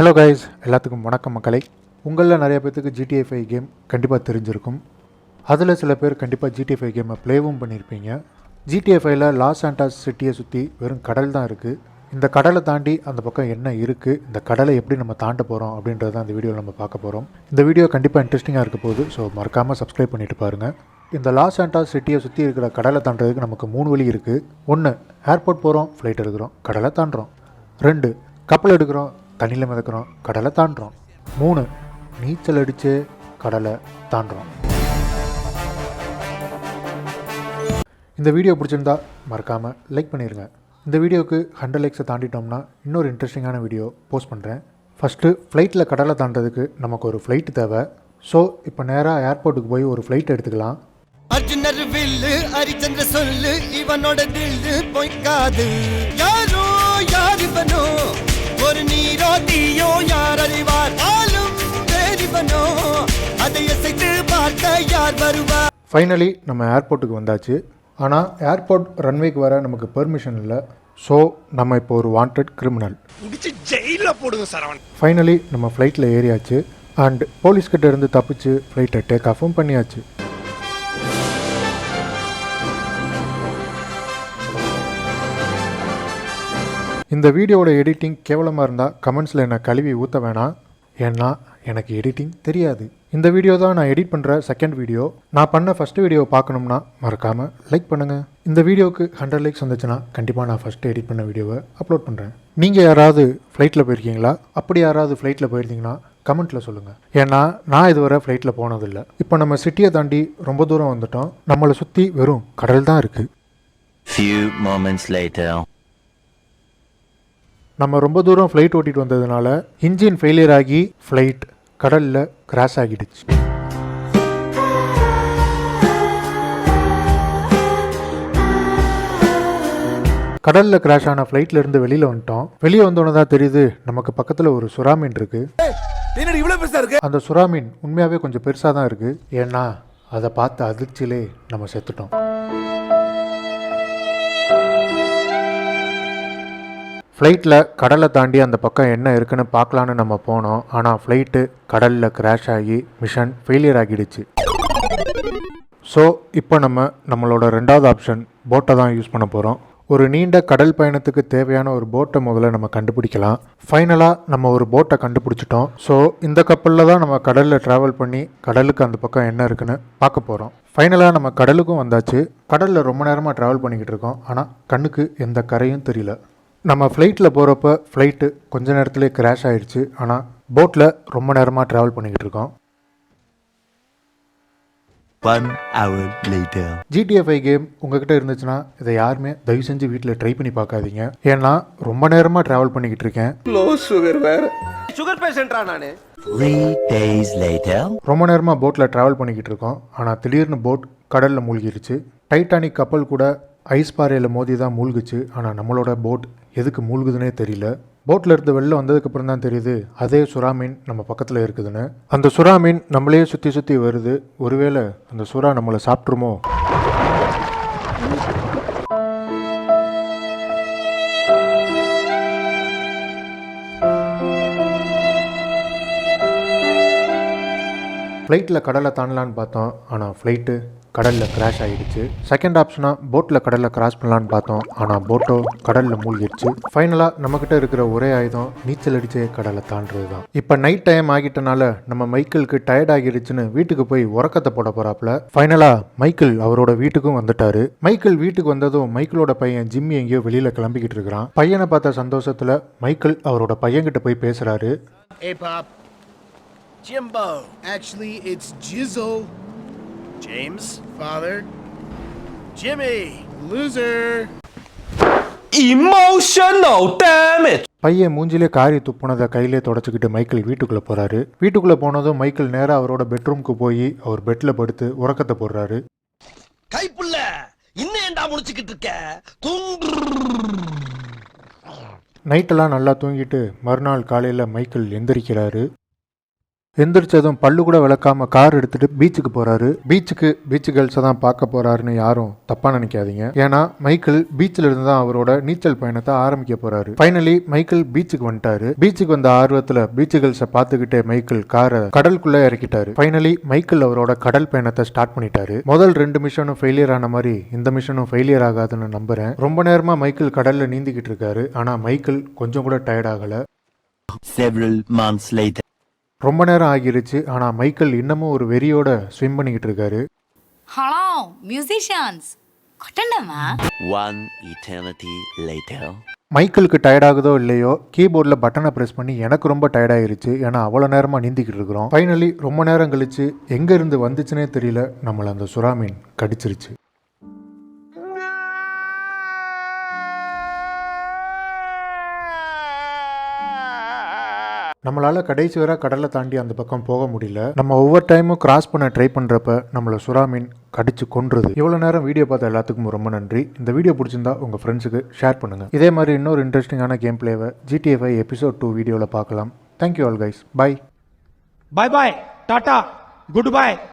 Hello guys எல்லாத்துக்கும் வணக்கம் மக்களை. உங்களில் நிறைய பேர்த்துக்கு ஜிடிஏ ஃபைவ் கேம் கண்டிப்பாக தெரிஞ்சிருக்கும். அதில் சில பேர் கண்டிப்பாக ஜிடிஏ ஃபைவ் கேமை ப்ளேவும் பண்ணியிருப்பீங்க ஜிடிஏ ஃபைவ்ல லாஸ் ஆண்டாஸ் சிட்டியை சுற்றி வெறும் கடல் தான் இருக்குது இந்த கடலை தாண்டி அந்த பக்கம் என்ன இருக்குது இந்த கடலை எப்படி நம்ம தாண்ட போகிறோம் அப்படின்றத அந்த வீடியோவில் நம்ம பார்க்க போகிறோம் இந்த வீடியோ கண்டிப்பாக இன்ட்ரெஸ்டிங்காக இருக்க போகுது. ஸோ மறக்காமல் சப்ஸ்கிரைப் பண்ணிட்டு பாருங்கள் இந்த லாஸ் ஆண்டாஸ் சிட்டியை சுற்றி இருக்கிற கடலை தாண்டதுக்கு நமக்கு மூணு வழி இருக்குது ஒன்று ஏர்போர்ட் போகிறோம் ஃப்ளைட் எடுக்கிறோம் கடலை தாண்டுறோம். ரெண்டு கப்பல் எடுக்கிறோம் தண்ணியில் மிதக்கிறோம் கடலை தாண்டுறோம். மூணு நீச்சல் அடித்து கடலை தாண்டுறோம். இந்த வீடியோ பிடிச்சிருந்தா மறக்காமல் லைக் பண்ணிடுங்க இந்த வீடியோவுக்கு ஹண்ட்ரட் லைக்ஸை தாண்டிட்டோம்னா இன்னொரு இன்ட்ரெஸ்டிங்கான வீடியோ போஸ்ட் பண்ணுறேன் ஃபஸ்ட்டு ஃப்ளைட்டில் கடலை தாண்டதுக்கு நமக்கு ஒரு ஃப்ளைட் தேவை. ஸோ இப்போ நேராக ஏர்போர்ட்டுக்கு போய் ஒரு ஃப்ளைட் எடுத்துக்கலாம். அர்ஜுனர் வில்லு ஹரிச்சந்திர சொல்லு இவனோட தில்லு பொய்க்காது. ஃபைனலி நம்ம ஏர்போர்ட்டுக்கு வந்தாச்சு. ஆனால் ஏர்போர்ட் ரன்வேக்கு வர நமக்கு பெர்மிஷன் இல்லை. ஸோ நம்ம இப்போ ஒரு வாண்டட் கிரிமினல் புடிச்சு ஜெயில போடுங்க சரவணன். ஃபைனலி நம்ம ஃப்ளைட்டில் ஏறியாச்சு. அண்ட் போலீஸ்கிட்ட இருந்து தப்பிச்சு ஃப்ளைட்டை டேக் ஆஃபும் பண்ணியாச்சு. இந்த வீடியோவோட எடிட்டிங் கேவலமாக இருந்தால் கமெண்ட்ஸில் என்னை கழுவி ஊற்ற வேணாம். ஏன்னா எனக்கு எடிட்டிங் தெரியாது. இந்த வீடியோ தான் நான் எடிட் பண்ணுற செகண்ட் வீடியோ நான் பண்ண ஃபஸ்ட் வீடியோ பார்க்கணும்னா மறக்காமல் லைக் பண்ணுங்கள் இந்த வீடியோவுக்கு ஹண்ட்ரட் லைக்ஸ் வந்துச்சுன்னா கண்டிப்பாக நான் ஃபஸ்ட்டு எடிட் பண்ண வீடியோவை அப்லோட் பண்ணுறேன் நீங்கள் யாராவது ஃப்ளைட்டில் போயிருக்கீங்களா? அப்படி யாராவது ஃப்ளைட்டில் போயிருந்தீங்கன்னா கமெண்ட்டில் சொல்லுங்கள் ஏன்னா நான் இதுவரை ஃப்ளைட்டில் போனதில்லை. இப்போ நம்ம சிட்டியை தாண்டி ரொம்ப தூரம் வந்துட்டோம். நம்மளை சுற்றி வெறும் கடல் தான் இருக்குது Few moments later. நம்ம ரொம்ப தூரம் ஃப்ளைட் ஓட்டிட்டு வந்ததுனால இன்ஜின் ஃபெயிலியர் ஆகி ஃப்ளைட் கடலில் கிராஷ் ஆகிடுச்சு. கடலில் கிராஷ் ஆன ஃப்ளைட்ல இருந்து வெளியில் வந்துட்டோம். வெளியே வந்தோன்னே தான் தெரியுது நமக்கு பக்கத்தில் ஒரு சுறா மீன் இருக்கு. என்னடி இவ்வளவு பெருசா இருக்கு? அந்த சுறா மீன் உண்மையாகவே கொஞ்சம் பெருசாக தான் இருக்கு. ஏன்னா அதை பார்த்து அதிர்ச்சியிலே நம்ம செத்துட்டோம். ஃப்ளைட்டில் கடலை தாண்டி அந்த பக்கம் என்ன இருக்குன்னு பார்க்கலான்னு நம்ம போனோம். ஆனால் ஃப்ளைட்டு கடலில் கிராஷ் ஆகி மிஷன் ஃபெயிலியர் ஆகிடுச்சு. ஸோ இப்போ நம்ம நம்மளோட ரெண்டாவது ஆப்ஷன் போட்டை தான் யூஸ் பண்ண போகிறோம் ஒரு நீண்ட கடல் பயணத்துக்கு தேவையான ஒரு போட்டை முதல்ல நம்ம கண்டுபிடிக்கலாம். ஃபைனலாக நம்ம ஒரு போட்டை கண்டுபிடிச்சிட்டோம். ஸோ இந்த கப்பலில் தான் நம்ம கடலில் ட்ராவல் பண்ணி கடலுக்கு அந்த பக்கம் என்ன இருக்குன்னு பார்க்க போகிறோம் ஃபைனலாக நம்ம கடலுக்கும் வந்தாச்சு. கடலில் ரொம்ப நேரமாக ட்ராவல் பண்ணிக்கிட்டு இருக்கோம். ஆனால் கண்ணுக்கு எந்த கரையும் தெரியல. நம்ம ஃப்ளைட்டில் போகிறப்ப ஃப்ளைட்டு கொஞ்ச நேரத்துலேயே கிராஷ் ஆயிடுச்சு. ஆனால் போட்டில் ரொம்ப நேரமாக ட்ராவல் பண்ணிக்கிட்டு இருக்கோம். One hour later. GTFI game உங்ககிட்ட இருந்துச்சுன்னா இதை யாருமே தயவு செஞ்சு வீட்டில் ட்ரை பண்ணி பார்க்காதீங்க. ஏன்னா ரொம்ப நேரமாக ட்ராவல் பண்ணிக்கிட்டு இருக்கேன். லோ சுகர் வேற. சுகர் பேஷண்டா நானு. Three days later. ரொம்ப நேரமாக போட்டில் ட்ராவல் பண்ணிக்கிட்டு இருக்கோம். ஆனால் திடீர்னு போட் கடலில் மூழ்கிருச்சு. டைட்டானிக் கப்பல் கூட ஐஸ் பாறையில் மோதி தான் மூழ்குச்சு. ஆனால் நம்மளோட போட் எதுக்கு மூழ்குதுன்னே தெரியல. போட்டில் இருந்து வெளில வந்ததுக்கப்புறம் தான் தெரியுது அதே சுறா மீன் நம்ம பக்கத்தில் இருக்குதுன்னு. அந்த சுறா மீன் நம்மளே சுற்றி சுற்றி வருது. ஒருவேளை அந்த சுறா நம்மளை சாப்பிட்ருமோ ஃப்ளைட்டில் கடலை தாண்டலான்னு பார்த்தோம். ஆனால் ஃப்ளைட்டு கடலில் கிராஷ் ஆகிடுச்சு செகண்ட் ஆப்ஷனாக போட்டில் கடலில் கிராஸ் பண்ணலான்னு பார்த்தோம். ஆனால் போட்டோ கடலில் மூழ்கிடுச்சு. ஃபைனலாக நம்மக்கிட்ட இருக்கிற ஒரே ஆயுதம் நீச்சல் அடிச்சே கடலை தாண்டுறது தான் இப்போ நைட் டைம் ஆகிட்டனால நம்ம மைக்கிளுக்கு டயர்ட் ஆகிடுச்சுன்னு வீட்டுக்கு போய் உறக்கத்தை போட போகிறாப்புல ஃபைனலாக மைக்கிள் அவரோட வீட்டுக்கும் வந்துட்டாரு. மைக்கிள் வீட்டுக்கு வந்ததும் மைக்கிளோட பையன் ஜிம்மி எங்கேயோ வெளியில் கிளம்பிக்கிட்டு இருக்கிறான். பையனை பார்த்த சந்தோஷத்தில் மைக்கிள் அவரோட பையன்கிட்ட போய் பேசுகிறாரு Hey, Pop. Jimbo. Actually, it's Jizzle. James? Father. Jimmy! Loser. Emotional damage. பையன் மூஞ்சிலே காரி துப்புனதை கையிலே தொடச்சிக்கிட்டு மைக்கேல் வீட்டுக்குள்ளே போகிறாரு வீட்டுக்குள்ளே போனதும் மைக்கேல் நேராக அவரோட பெட்ரூம்க்கு போய் அவர் பெட்டில் படுத்து உறக்கத்தை போடுறாரு. கைப்புள்ள இன்னும் ஏன்டா முடிச்சுக்கிட்டு இருக்க? தூங்கு நைட்டெல்லாம் நல்லா தூங்கிட்டு மறுநாள் காலையில் மைக்கேல் எந்திரிக்கிறாரு. எந்திரிச்சதும் பல்லு கூட விளக்காம கார் எடுத்துட்டு பீச்சுக்கு போறாரு. பீச்சுக்கு பீச் கேர்ள்ஸை தான் பார்க்க போறாருன்னு யாரும் தப்பா நினைக்காதீங்க. ஏன்னா மைக்கேல் பீச்சில் இருந்து தான் அவரோட நீச்சல் பயணத்தை ஆரம்பிக்க போறாரு. ஃபைனலி மைக்கேல் பீச்சுக்கு வந்துட்டாரு. பீச்சுக்கு வந்த ஆர்வத்துல பீச்சு கேர்ள்ஸை பார்த்துக்கிட்டே மைக்கேல் காரை கடலுக்குள்ள இறக்கிட்டாரு. ஃபைனலி மைக்கேல் அவரோட கடல் பயணத்தை ஸ்டார்ட் பண்ணிட்டாரு. முதல் ரெண்டு மிஷனும் ஃபெயிலியர் ஆன மாதிரி இந்த மிஷனும் ஃபெயிலியர் ஆகாதுன்னு நம்புறேன். ரொம்ப நேரமா மைக்கேல் கடல்ல நீந்திக்கிட்டு இருக்காரு. ஆனா மைக்கேல் கொஞ்சம் கூட டயர்ட் ஆகல. Several months later. ரொம்ப நேரம் ஆகிருச்சு. ஆனா மைக்கேல் இன்னமும் ஒரு வெறியோட ஸ்விம் பண்ணிக்கிட்டு இருக்காரு. ஹலோ மியூசிஷியன்ஸ் கொட்டண்டமா One eternity later. மைக்கேலுக்கு டயர்ட் ஆகுதோ இல்லையோ கீபோர்டில் பட்டனை ப்ரெஸ் பண்ணி எனக்கு ரொம்ப டயர்ட் ஆயிருச்சு. ஏன்னா அவ்வளோ நேரமாக நீந்திக்கிட்டு இருக்கிறோம். ஃபைனலி ரொம்ப நேரம் கழிச்சு எங்கே இருந்து வந்துச்சுனே தெரியல. நம்மளை அந்த சுறா மீன் கடிச்சிருச்சு. நம்மளால் கடைசி வர கடலை தாண்டி அந்த பக்கம் போக முடியல. நம்ம ஒவ்வொரு டைமும் கிராஸ் பண்ண ட்ரை பண்ணுறப்ப நம்மளை சுறா மீன் கடிச்சு கொன்றுது. இவ்வளோ நேரம் வீடியோ பார்த்த எல்லாத்துக்கும் ரொம்ப நன்றி. இந்த வீடியோ பிடிச்சிருந்தா உங்கள் ஃப்ரெண்ட்ஸுக்கு ஷேர் பண்ணுங்கள் இதே மாதிரி இன்னொரு இன்ட்ரெஸ்டிங்கான கேம் பிளேவை ஜிடிஎஃப்ஐ எபிசோட் டூ வீடியோவில் பார்க்கலாம். Thank you all guys bye bye bye tata good bye